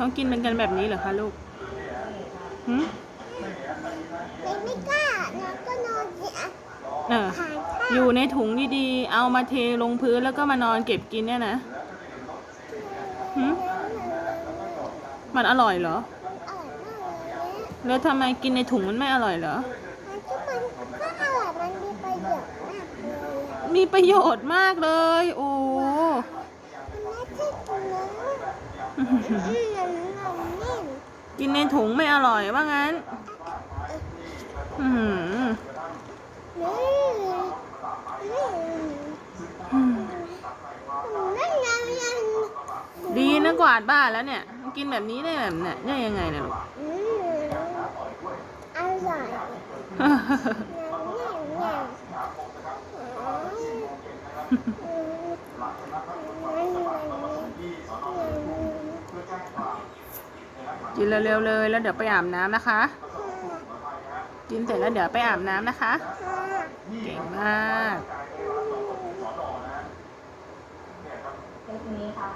เขากินเป็นกันแบบนี้เหรอคะลูกหืมเด็กไม่กล้าน้องก็นอนเนี่ยเออทานข้าวอยู่ในถุงดีๆ เอามาเทลงพื้นแล้วก็มานอนเก็บกินเนี่ยนะหืมมันอร่อยเหรอ อร่อยมากเลยเนี่ยแล้วทำไมกินในถุงมันไม่อร่อยเหรอ มันก็มันก็อร่อยมันมีประโยชน์มากเลยอะมีประโยชน์มากเลย โอ้ มันไม่ใช่ตัวนั้นอืมมันมันนิ่ม กินในถุงไม่อร่อยว่างั้น อือหือนี่นี่อืมนั่นยังยังดีนะกวาดบ้านแล้วเนี่ย กินแบบนี้ได้แบบเนี่ยได้ยังไงเนะลูกอืมอร่อย กินเร็วๆเลย แล้วเดี๋ยวไปอาบน้ำนะคะ กินเสร็จแล้วเดี๋ยวไปอาบน้ำนะคะ เก่งมากนี่ค่ะ